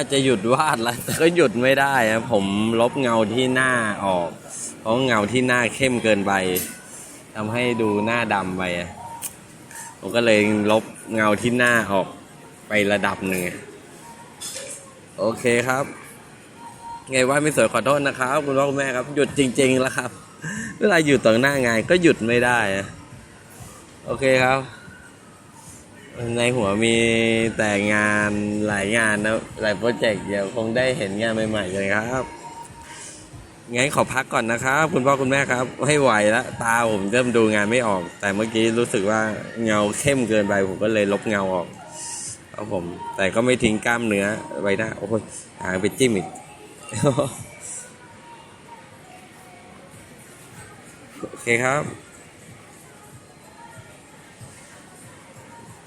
าจะหยุดวาดแล้วแต่ก็หยุดไม่ได้นะผมลบเงาที่หน้าออก เพราะเงาที่หน้าเข้มเกินไปทำให้ดูหน้าดำไปผมก็เลยลบเงาที่หน้าออกไประดับหนึ่งโอเคครับ ไงว่าไม่สวยขอโทษนะครับคุณพ่อคุณแม่ครับ หยุดจริง ๆ แล้วครับ เวลาอยู่ต่อหน้างานก็หยุดไม่ได้ โอเคครับ ในหัวมีแต่งานหลายงานนะหลายโปรเจกต์เดี๋ยวคงได้เห็นงานใหม่ๆเลยครับงั้นขอพักก่อนนะครับ คุณพ่อคุณแม่ครับให้ไหวแล้วตาผมเริ่มดูงานไม่ออก แต่เมื่อกี้รู้สึกว่าเงาเข้มเกินไปผมก็เลยลบเงาออกครับผม แต่ก็ไม่ทิ้งกล้ามเนื้อไว้น้าโอ้ยหางไปจิ้มอีกโอเคครับ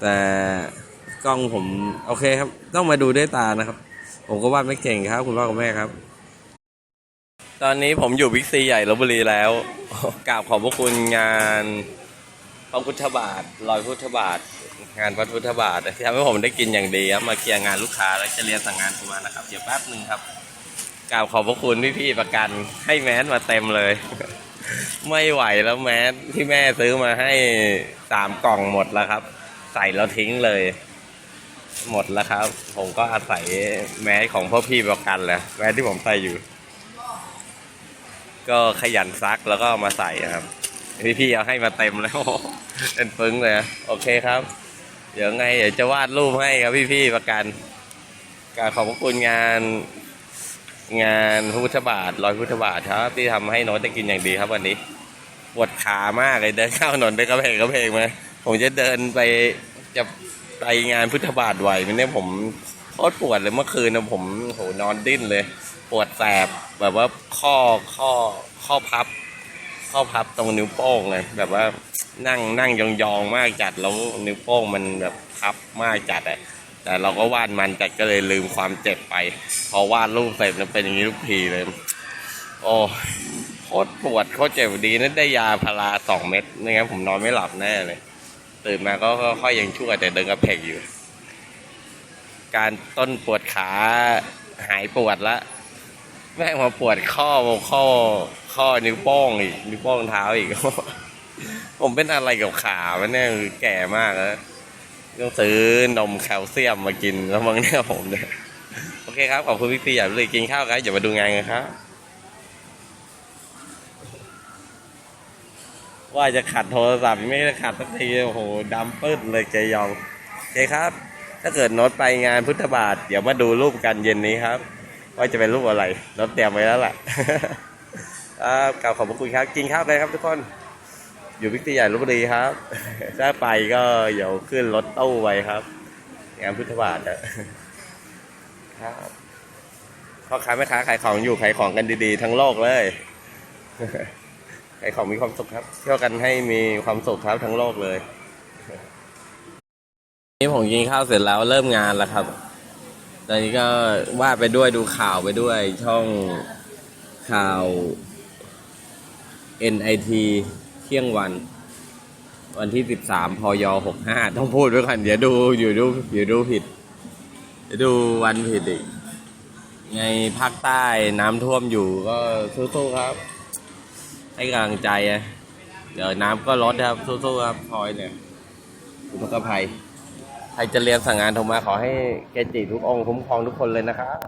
แต่กล้องผมโอเคครับ ต้องมาดูด้วยตานะครับ ผมก็วาดไม่เก่งครับ คุณพ่อคุณแม่ครับ ตอนนี้ผมอยู่บิ๊กซีใหญ่ลบบุรีแล้วกราบขอบพระคุณงานพระพุทธบาทลอยพุทธบาท งานพระพุทธบาทที่ทำให้ผมได้กินอย่างดีครับมาเคลียร์งานลูกค้าแล้วจะเรียนสั่งงานผมมานะครับเดี๋ยวแป๊บหนึ่งครับกราบขอบพระคุณพี่ๆประกันให้แมสมาเต็มเลย ไม่ไหวแล้วแมสที่แม่ซื้อมาให้สามกล่องหมดแล้วครับ ใส่แล้วทิ้งเลย หมดแล้วครับ ผมก็อาศัยแมสของพ่อพี่ประกันแหละแมสที่ผมใส่อยู่ ก็ขยันซักแล้วก็ามาใส่ครับพี่พี่เอาให้มาเต็มแล้วเป็นปึ้งเลยโอเคครับ เดี๋ยวไงเดี๋ยวจะวาดรูปให้ครับพี่พี่ประกันกาบขอบคุณงานงานพุทธบาทรอยพุทธบาทครับ ที่ทำให้น้ตได้กินอย่างดีครับวันนี้ปวดขามากเลยเดินเข้าถนนไปกระเพกกระเพกมา ผมจะเดินไปจะไปงานพุทธบาทไหวไหมเนี่ยผมโคตรปวดเลยเมื่อคืนนะผมโหนอนดิ้นเลย ปวดแสบแบบว่าข้อข้อข้อพับ ข้อพับตรงนิ้วโป้งเลยแบบว่านั่งนั่งยองๆมากจัดแล้วนิ้วโป้งมันแบบพับมากจัดอะแต่เราก็วาดมันจัดก็เลยลืมความเจ็บไป พอวาดรูปเสร็จมันเป็นอย่างนี้ทุกทีเลย โอ้โคตรปวดโคตรเจ็บดีนั่นได้ยาพาราสองเม็ดไม่งั้นผมนอนไม่หลับแน่เลย ตื่นมาก็ค่อยยังชั่วแต่เดินกระเพกอยู่ การต้นปวดขาหายปวดละแม่งมาปวดข้อข้อ ข้อนิ้วโป้งอีกนิ้วโป้งเท้าอีก ผมเป็นอะไรกับขามันเนี่ยแก่มากแล้วต้องซื้อนมแคลเซียมมากินแล้วมั้งเนี่ยผมเนี่ยโอเคครับ ขอบคุณพี่ปีอย่าเลยกินข้าวกันอย่ามาดูงานกันครับ ว่าจะขัดโทรศัพท์ไม่ได้ขัดสักทีโอ้โหดำปื้ดเลยเจยองโอเคครับ ถ้าเกิดโน้ตไปงานพุทธบาท เดี๋ยวมาดูรูปกันเย็นนี้ครับ ว่าจะเป็นรูปอะไรน้ตเตรียมไว้แล้วแหละครับกล่าวขอบพระคุณครับกินข้าวกันครับทุกคน อยู่วิกตีใหญ่ลบบุรีครับ ถ้าไปก็เดี๋ยวขึ้นรถตู้ไปครับ งานพุทธบาทอะครับพ่อค้าแม่ค้าขายของอยู่ขายของกันดีๆ ทั้งโลกเลย ขายของมีความสุขครับ เที่ยวกันให้มีความสุขครับทั้งโลกเลย นี่ผมกินข้าวเสร็จแล้วเริ่มงานแล้วครับ ตอนนี้ก็วาดไปด้วยดูข่าวไปด้วยช่องข่าว NIT เที่ยงวัน วันที่ 13พย65 ต้องพูดไว้ก่อนเดี๋ยวดูอยู่ดูเดี๋ยวดูผิดเดี๋ยวดูวันผิดอีก ไงภาคใต้น้ำท่วมอยู่ก็สู้ๆครับ ให้กำลังใจอะเดี๋ยวน้ำก็ลดครับสู้ๆครับพลอยเนี่ยคุณพระภัยใครจะเรียนสั่งงานโทรมาขอให้เกจิทุกองค์คุ้มครองทุกคนเลยนะครับ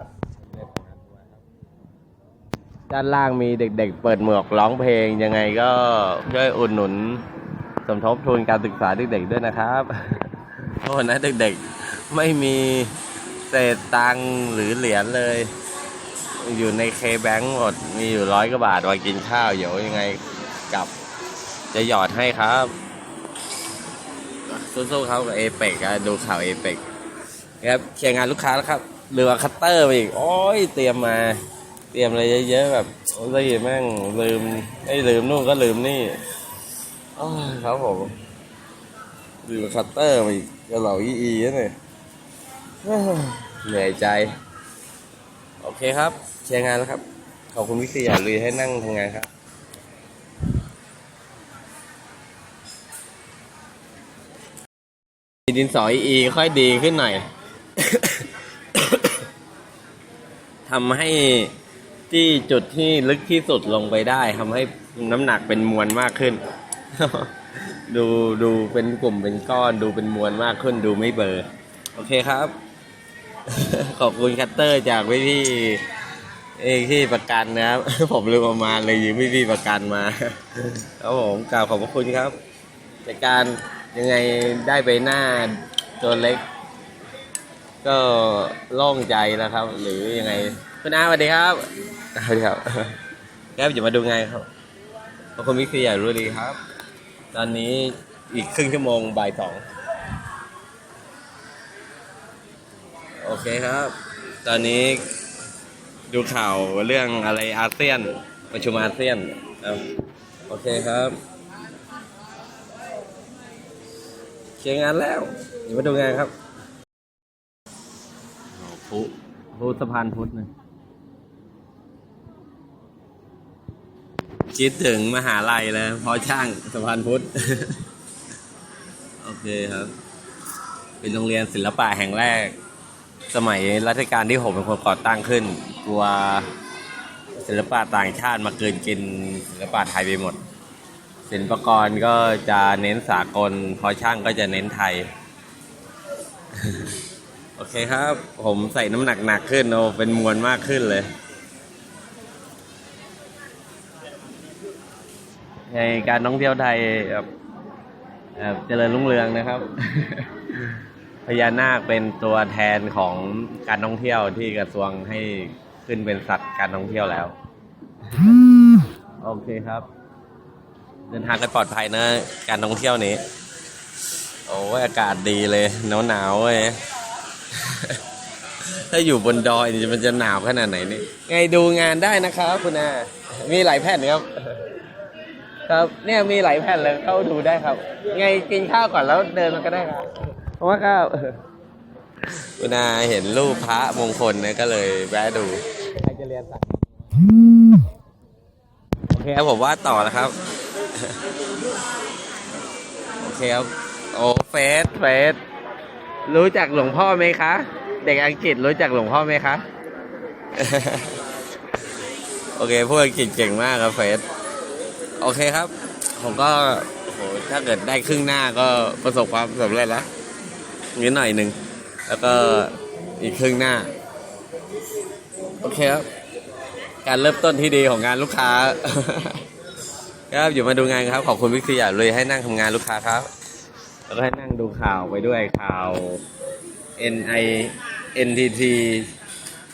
ด้านล่างมีเด็กๆ เปิดหมวกร้องเพลงยังไงก็ช่วยอุดหนุน สมทบทุนการศึกษาเด็กๆด้วยนะครับโทษนะเด็กๆ ไม่มีเศษตังหรือเหรียญเลย อยู่ในเคแบงค์หมด มีอยู่ร้อยกว่าบาทไว้กินข้าวเดี๋ยวยังไงกลับ จะหยอดให้ครับสู้ๆครับกับเอเปกดูข่าวเอเปกครับเคลียร์งานลูกค้าแล้วครับเรือคัตเตอร์ไปอีก โอ้ย เตรียมมา เตรียมอะไรเยอะๆแบบโอ้ยแม่งลืมไม่ลืมนู่นก็ลืมนี่โอ้ยครับผมลืมคัตเตอร์มาอีกกระเหล่าอีอีนะเนี่ยเอ้ยเหนื่อยใจ โอเคครับเคลียร์งานแล้วครับ ขอบคุณวิทยาลุยให้นั่งทำงานครับดินสออีค่อยดีขึ้นหน่อย ทำให้ที่จุดที่ลึกที่สุดลงไปได้ทำให้น้ำหนักเป็นมวลมากขึ้น ดูดูเป็นกลุ่มเป็นก้อน ดูเป็นมวลมากขึ้น ดูไม่เบลอโอเคครับ ขอบคุณคัตเตอร์จากพี่พี่เอกที่ประกันนะครับ ผมลืมเอามาเลยยืมพี่พี่ประกันมาครับผมกล่าวขอบพระคุณครับจากการยังไงได้ไปหน้าตัวเล็ก ก็โล่งใจแล้วครับ หรือยังไงคุณอาสวัสดีครับสวัสดีครับแก้วจะมาดูไงครับขอบคุณวิคีอยากรู้ดีครับ ตอนนี้อีกครึ่งชั่วโมงบ่ายสอง โอเคครับ ตอนนี้ดูข่าวเรื่องอะไรอาเซียนประชุมอาเซียนครับโอเคครับเคลียร์งานแล้วเดี๋ยวมาดูงานครับพุพุสะพานพุทธนะคิดถึงมหาลัยเลยเพราะช่างสะพานพุทธ โอเคครับ เป็นโรงเรียนศิลปะแห่งแรก สมัยรัชกาลที่ผมเป็นคนก่อตั้งขึ้น กลัวศิลปะต่างชาติมาเกินกินศิลปะไทยไปหมด ศิลปกรก็จะเน้นสากล พอช่างก็จะเน้นไทย โอเคครับ ผมใส่น้ำหนักหนักขึ้นโอเป็นมวลมากขึ้นเลยในการท่องเที่ยวไทยแบบเจริญรุ่งเรืองนะครับ พญานาคเป็นตัวแทนของการท่องเที่ยวที่กระทรวงให้ขึ้นเป็นสัตว์การท่องเที่ยวแล้ว โอเคครับ เดินทางกันปลอดภัยนะ การท่องเที่ยวนี้ โอ้ยอากาศดีเลยหนาวหนาวๆเว้ยถ้าอยู่บนดอยนี่มันจะหนาวขนาดไหนนี่ไงดูงานได้นะครับคุณอามีหลายแผ่นครับ ครับเนี่ยมีหลายแผ่นเลยเข้าดูได้ครับ ไงกินข้าวก่อนแล้วเดินมันก็ได้ครับ เพราะว่าข้าวคุณอาเห็นรูปพระมงคลเนี่ยก็เลยแวะดูใครจะเรียนสักโอเคครับผมว่าต่อแล้วครับ โอเคครับ โอ้เฟสเฟสรู้จักหลวงพ่อไหมคะ เด็กอังกฤษรู้จักหลวงพ่อไหมคะ โอเคพูดอังกฤษเก่งมากครับเฟสโอเคครับ ผมก็โหถ้าเกิดได้ครึ่งหน้าก็ประสบความสำเร็จแล้ว นิดหน่อยหนึ่งแล้วก็อีกครึ่งหน้า โอเคครับ การเริ่มต้นที่ดีของงานลูกค้า ครับอยู่มาดูงานครับ ขอบคุณวิกซียาเลยให้นั่งทำงานลูกค้าครับ แล้วก็ให้นั่งดูข่าวไปด้วยข่าว NI NTT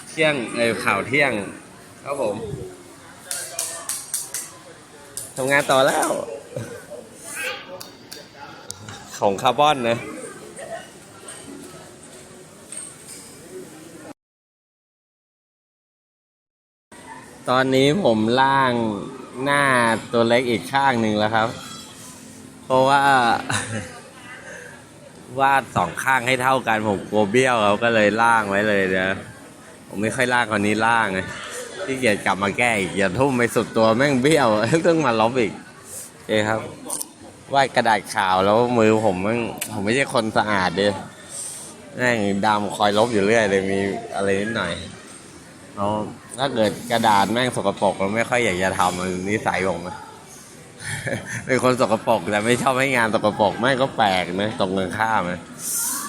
เที่ยงเออข่าวเที่ยง ครับผมทำงานต่อแล้ว ของคาร์บอนนะ ตอนนี้ผมล่างหน้าตัวเล็กอีกข้างหนึ่งแล้วครับ เพราะว่า วาดสองข้างให้เท่ากันผมกลัวเบี้ยวเราก็เลยล่างไว้เลยนะผมไม่ค่อยล่างคนนี้ล่างไงที่เกียจกลับมาแก้อีกอย่าทุ่มไปสุดตัวแม่งเบี้ยวต้องมาลบอีกโอเคครับวาดกระดาษขาวแล้วมือผมแม่งผมไม่ใช่คนสะอาดเด้แม่งดำคอยลบอยู่เรื่อยเลยมีอะไรนิดหน่อยเอา ถ้าเกิดกระดาษแม่งสกปรกเราไม่ค่อยอยากจะทำมันนิสัยผมอะเป็นคนสกปรกแต่ไม่ชอบให้งานสกปรกไม่งก็แปลกนะตรงกันข้ามนะ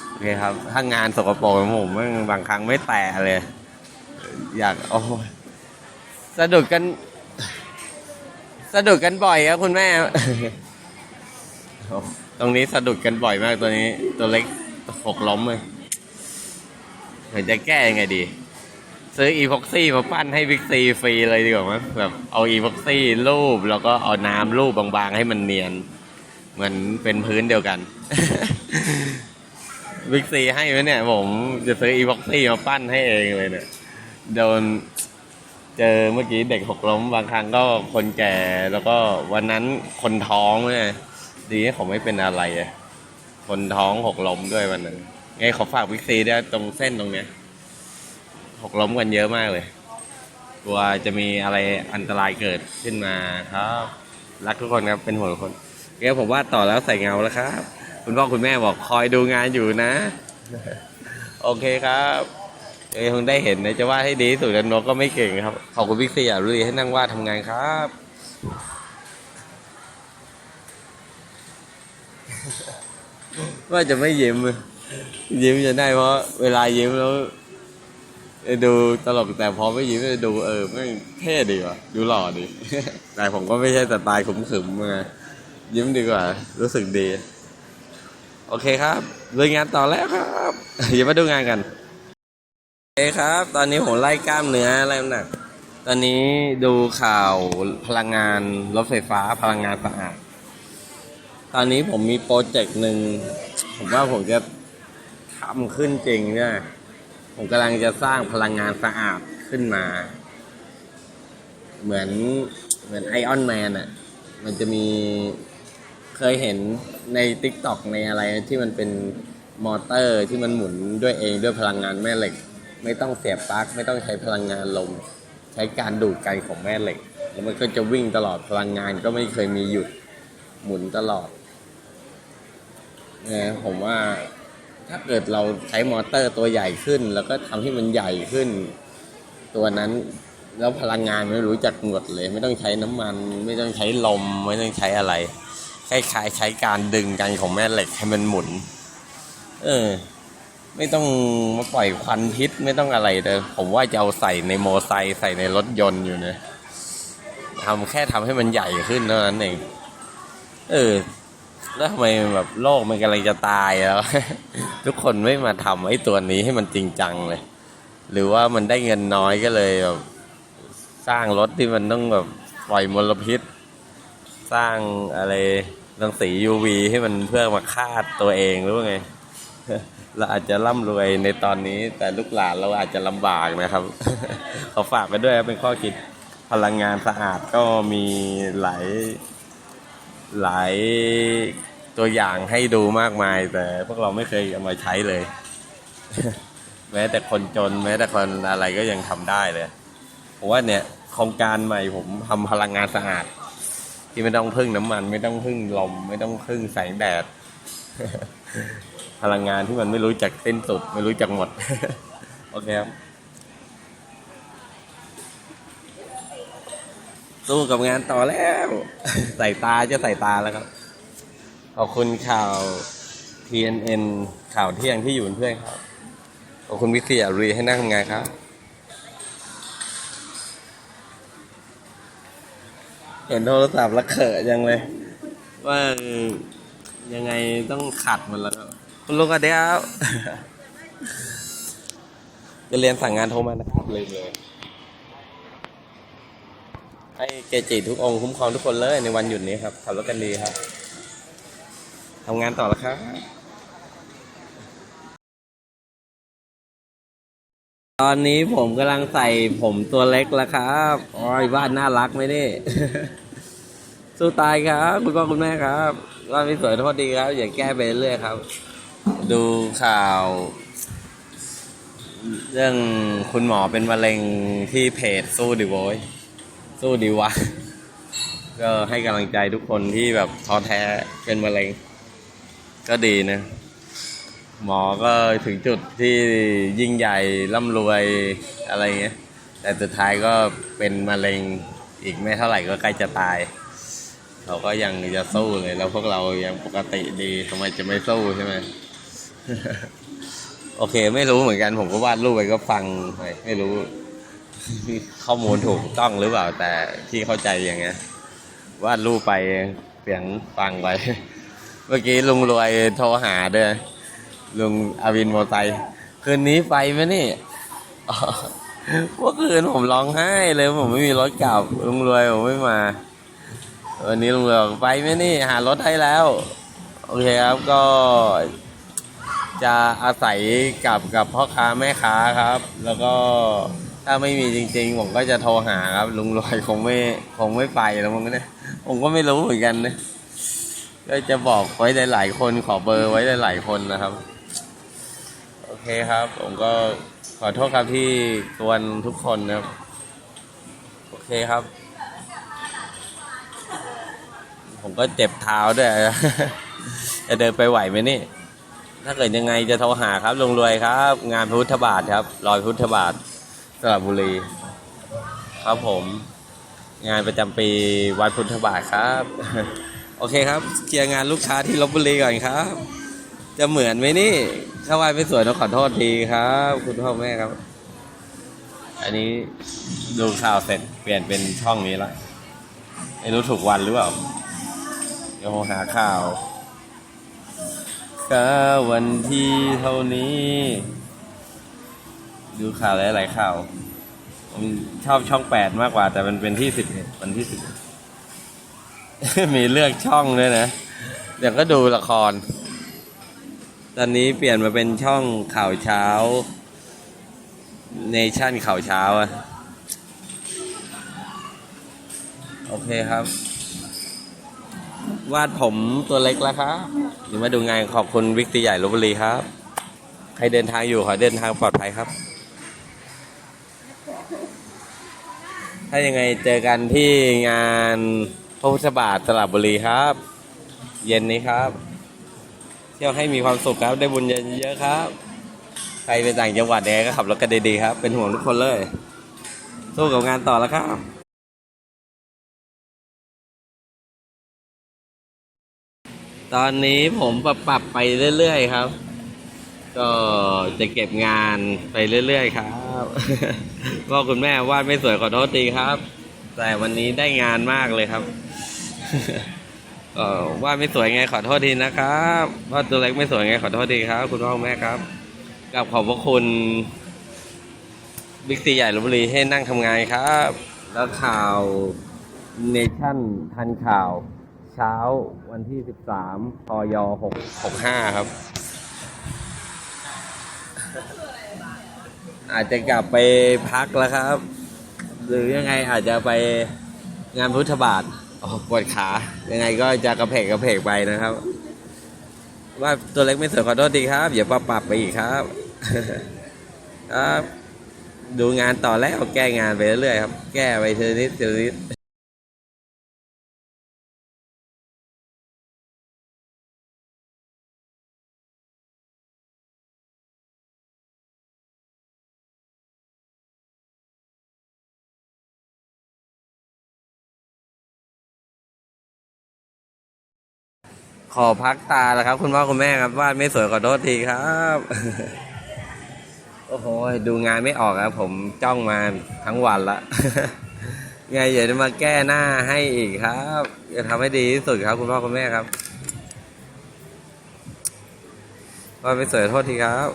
โอเคครับ ถ้างานสกปรกผมแม่งบางครั้งไม่แตะเลย อยากโอ้สะดุดกันสะดุดกันบ่อยครับคุณแม่ ตรงนี้สะดุดกันบ่อยมากตัวนี้ ตัวเล็กหกล้มเลยเหมือนจะแก้ยังไงดี ซื้ออีพ็อกซี่มาปั้นให้บิ๊กซีฟรีเลยดีกว่ามั้ยแบบเอาอีพ็อกซี่รูปแล้วก็เอาน้ำรูปบางๆ ให้มันเนียน เหมือนเป็นพื้นเดียวกันบิ๊กซีให้ไหมเนี่ย ผมจะซื้ออีพ็อกซี่มาปั้นให้เองเลยเนี่ยโดนเจอเมื่อกี้เด็กหกล้มบางครั้งก็คนแก่แล้วก็วันนั้นคนท้องเนี่ยดีให้ผมไม่เป็นอะไรอะคนท้องหกล้มด้วยวันนั้นไงขอฝากบิ๊กซีด้วยตรงเส้นตรงเนี้ย หกล้มกันเยอะมากเลย กลัวจะมีอะไรอันตรายเกิดขึ้นมาครับ รักทุกคนครับเป็นห่วงทุกคนเดี๋ยวผมว่าต่อแล้วใส่เงาแล้วครับ คุณพ่อคุณแม่บอกคอยดูงานอยู่นะ โอเคครับเอ้ยคงได้เห็นนะจะวาดให้ดีที่สุดแล้วนกก็ไม่เก่งครับ ขอบคุณพี่เสียรุยให้นั่งวาดทำงานครับว่าจะไม่ยิ้มยิ้มจะได้เพราะเวลายิ้มแล้ว ดูตลกแต่พอไม่ยิ้มดูเออไม่เท่ดีว่ะดูหล่อดีแต่ผมก็ไม่ใช่สไตล์ขึมๆไงยิ้มดีกว่า รู้สึกดี โอเคครับลุยงานต่อแล้วครับอย่ามาดูงานกันโอเคครับ ตอนนี้ผมไล่กล้ามเนื้ออะไรหนักตอนนี้ดูข่าวพลังงานรถไฟฟ้าพลังงานสะอาดตอนนี้ผมมีโปรเจกต์หนึ่งผมว่าผมจะทำขึ้นจริงเนี่ย ผมกำลังจะสร้างพลังงานสะอาดขึ้นมา เหมือนเหมือนไอออนแมนอะ มันจะมีเคยเห็นใน t ิ k t o k ในอะไรที่มันเป็นมอเตอร์ที่มันหมุนด้วยเองด้วยพลังงานแม่เหล็ก ไม่ต้องเสียบปลั๊กไม่ต้องใช้พลังงานลม ใช้การดูดกันของแม่เหล็ก แล้วมันก็จะวิ่งตลอดพลังงานก็ไม่เคยมีหยุดหมุนตลอดเนี่ยผมว่า ถ้าเกิดเราใช้มอเตอร์ตัวใหญ่ขึ้น แล้วก็ทำให้มันใหญ่ขึ้น ตัวนั้นแล้วพลังงานไม่รู้จักหมดเลย ไม่ต้องใช้น้ำมัน ไม่ต้องใช้ลม ไม่ต้องใช้อะไรคล้ายๆใช้การดึงกันของแม่เหล็กให้มันหมุน เออ ไม่ต้องมาปล่อยควันพิษไม่ต้องอะไรเลยผมว่าจะเอาใส่ในโมอไซค์ใส่ในรถยนต์อยู่นี่ยทำแค่ทำให้มันใหญ่ขึ้นเท่านั้นเอง เออ แล้วทำไมแบบโลกมันกำลังจะตายแล้ว ทุกคนไม่มาทำไอ้ตัวนี้ให้มันจริงจังเลย หรือว่ามันได้เงินน้อยก็เลยแบบสร้างรถที่มันต้องแบบปล่อยมลพิษ สร้างอะไรรังสี UV ให้มันเพื่อมาคาดตัวเองหรือว่าไง เราอาจจะร่ำรวยในตอนนี้ แต่ลูกหลานเราอาจจะลำบากนะครับ ขอฝากไปด้วยเป็นข้อคิดพลังงานสะอาดก็มีหลาย หลายตัวอย่างให้ดูมากมาย แต่พวกเราไม่เคยเอามาใช้เลย แม้แต่คนจน แม้แต่คนอะไรก็ยังทำได้เลยผมว่าเนี่ยโครงการใหม่ผมทำพลังงานสะอาด ที่ไม่ต้องพึ่งน้ำมัน ไม่ต้องพึ่งลม ไม่ต้องพึ่งแสงแดด พลังงานที่มันไม่รู้จักสิ้นสุด ไม่รู้จักหมด โอเคครับ สู้กับงานต่อแล้ว ใส่ตาจะใส่ตาแล้วครับ ขอบคุณข่าว TNN ข่าวเที่ยงที่อยู่เป็นเพื่อนครับ ขอบคุณวิเศียรีให้นั่งทำงานครับ เห็นโทรศัพท์แล้วเขอะยังเลย ว่ายังไงต้องขัดมันแล้วครับคุณลุงกันเดียวจะเรียนสั่งงานโทรมานะครับเลยเลย ให้เกจิทุกองค์คุ้มครองทุกคนเลยในวันหยุดนี้ครับขับรถกันดีครับทำงานต่อแล้วครับตอนนี้ผมกำลังใส่ผมตัวเล็กแล้วครับโอ้ยบ้านน่ารักไหมนี่สู้ตายครับ คุณพ่อคุณแม่ครับว่าไม่สวยโทษดีครับ อย่าแก้ไปเรื่อยครับ ดูข่าว เรื่องคุณหมอเป็นมะเร็งที่เพจสู้ดิโวย สู้ดีวะ ก็ให้กำลังใจทุกคนที่แบบท้อแท้เป็นมะเร็ง ก็ดีนะ หมอก็ถึงจุดที่ยิ่งใหญ่ร่ำรวยอะไรเงี้ย แต่สุดท้ายก็เป็นมะเร็งอีกไม่เท่าไหร่ก็ใกล้จะตายเราก็ยังจะสู้เลย แล้วพวกเรายังปกติดีทำไมจะไม่สู้ใช่ไหมโอเค ไม่รู้เหมือนกันผมก็วาดรูปไปก็ฟังไปไม่รู้ ข้อมูลถูกต้องหรือเปล่าแต่ที่เข้าใจอย่างเงี้ยวาดรูปไปเสียงฟังไป เมื่อกี้ลุงรวยโทรหาเด้วยลุงอวินโมไซคืนนี้ไปไหมนี่เมื่อคืนผมร้องไห้เลยผมไม่มีรถกลับลุงรวยผมไม่มา วันนี้ลุงรวยไปไหมนี่ หารถให้แล้ว โอเคครับก็จะอาศัยกับกับพ่อค้าแม่ค้าครับ แล้วก็ ถ้าไม่มีจริงๆ ผมก็จะโทรหาครับ ลุงรวยคงไม่คงไม่ไปแล้วมั้งเนี่ยผมก็ไม่รู้เหมือนกันนะก็จะบอกไว้หลายๆคนขอเบอร์ไว้หลายๆคนนะครับ โอเคครับ ผมก็ขอโทษครับที่กวนทุกคนนะครับ โอเคครับ ผมก็เจ็บเท้าด้วย จะเดินไปไหวไหมนี่ ถ้าเกิดยังไงจะโทรหาครับลุงรวยครับ งานพุทธบาทครับ รอยพุทธบาท สระบุรี ครับผม งานประจำปีวัดพุทธบาทครับ โอเคครับเคลียร์งานลูกค้าที่ลบบุรีก่อนครับ จะเหมือนไหมนี่ถ้าไหวไม่สวยต้องขอโทษทีครับ คุณพ่อแม่ครับ อันนี้ดูข่าวเสร็จเปลี่ยนเป็นช่องนี้ละไม่รู้ถูกวันหรือเปล่าเดี๋ยวหาข่าวก็วันที่เท่านี้ ดูข่าวหลายๆข่าวผมชอบช่องแปดมากกว่า แต่มันเป็นที่สิบเอ็ดวันที่สิบมีเลือกช่องด้วยนะเดี๋ยวก็ดูละคร ตอนนี้เปลี่ยนมาเป็นช่องข่าวเช้า เนชั่นข่าวเช้าอะโอเคครับ วาดผมตัวเล็กแล้วครับเดี๋ยวมาดูงานขอบคุณวิกตีใหญ่ลบบุรีครับ ใครเดินทางอยู่ขอเดินทางปลอดภัยครับ ถ้ายังไงเจอกันที่งานพระพุทธบาทสระบบุรีครับ เย็นนี้ครับ เที่ยวให้มีความสุขครับได้บุญเยอะๆครับ ใครไปต่างจังหวัดเนี่ยก็ขับรถกันดีๆครับ เป็นห่วงทุกคนเลยสู้กับงานต่อแล้วครับตอนนี้ผมปรับปรับไปเรื่อย ๆ ครับ ก็จะเก็บงานไปเรื่อย ๆ ครับ ก็คุณแม่วาดไม่สวยขอโทษทีครับ แต่วันนี้ได้งานมากเลยครับเออวาดไม่สวยไงขอโทษทีนะครับวาดตัวเล็กไม่สวยไงขอโทษทีครับ คุณพ่อคุณแม่ครับกับขอบพระคุณบิ๊กซีใหญ่ลบบุรีให้นั่งทำงานครับ แล้วข่าวเนชั่นทันข่าว เช้าวันที่ 13พย6 65 ครับ อาจจะกลับไปพักแล้วครับ หรือยังไงอาจจะไปงานพุทธบาทปวดขา ยังไงก็จะกระเพกกระเพกไปนะครับ ว่าตัวเล็กไม่สวยขอโทษดีครับอย่าปรับปรับไปอีกครับครับ ดูงานต่อแล้วแก้งานไปเรื่อยๆครับ แก้ไปทีละนิดเทีละนิด ขอพักตาแล้วครับ คุณพ่อคุณแม่ครับวาดไม่สวยขอโทษทีครับ โอ้โหดูงานไม่ออกครับ ผมจ้องมาทั้งวันละไงเดี๋ยวจะมาแก้หน้าให้อีกครับจะทำให้ดีที่สุดครับ คุณพ่อคุณแม่ครับวาดไม่สวยโทษทีครับ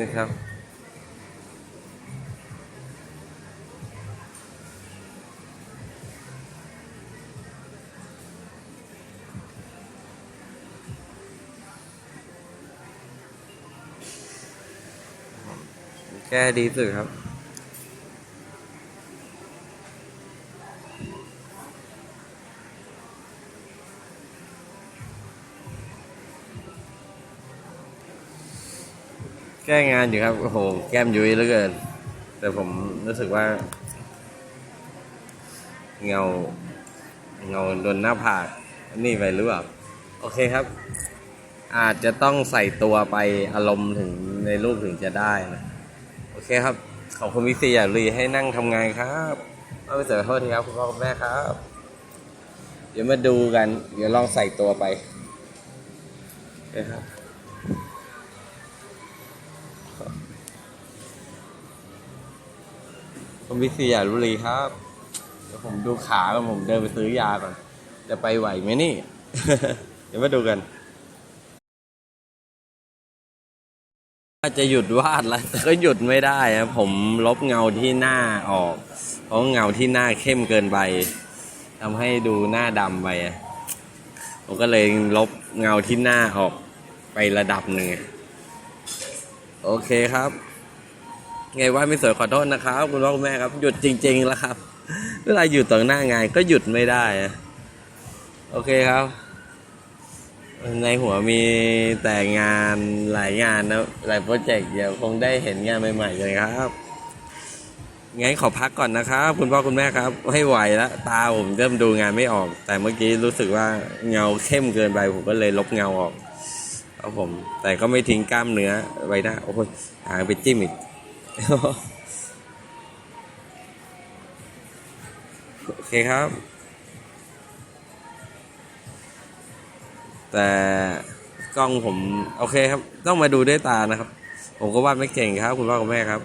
นี่ครับ แก้ดีสุดครับ แก้งานอยู่ครับ โอ้โห แก้มยุ้ยเหลือเกิน แต่ผมรู้สึกว่า เงา เงาโดนหน้าผากนี่ไปหรือเปล่า โอเคครับ อาจจะต้องใส่ตัวไปอารมณ์ถึงในรูปถึงจะได้นะ อเคครับ ขอบคุณวิซีอย่าลีให้นั่งทำงานครับเอาไปเสียโทษทีครับคุณพ่อคุณแม่ครับ เดี๋ยวมาดูกัน เดี๋ยวลองใส่ตัวไปโอเคครับผมวิซีอย่าลีครับเดี๋ยวผมดูขาก่อนผมเดินไปซื้อยาก่อน จะไปไหวไหมนี่ เดี๋ยวมาดูกัน ว่าจะหยุดวาดแล้วแต่ก็หยุดไม่ได้อะผมลบเงาที่หน้าออก เพราะเงาที่หน้าเข้มเกินไปทำให้ดูหน้าดำไปอะผมก็เลยลบเงาที่หน้าออกไประดับหนึ่งโอเคครับ ไงว่าไม่สวยขอโทษนะครับคุณพ่อคุณแม่ครับ หยุดจริง ๆ แล้วครับ เวลาอยู่ต่อหน้างานก็หยุดไม่ได้อะโอเคครับ ในหัวมีแต่งานหลายงานนะหลายโปรเจกต์เดี๋ยวคงได้เห็นงานใหม่ๆเลยครับงั้นขอพักก่อนนะครับ คุณพ่อคุณแม่ครับให้ไหวแล้วตาผมเริ่มดูงานไม่ออก แต่เมื่อกี้รู้สึกว่าเงาเข้มเกินไปผมก็เลยลบเงาออกครับผม แต่ก็ไม่ทิ้งกล้ามเนื้อไว้น้โอ้ยหางไปจิ้มอีกโอเคครับ แต่กล้องผมโอเคครับ ต้องมาดูด้วยตานะครับ ผมก็วาดไม่เก่งครับ คุณพ่อคุณแม่ครับ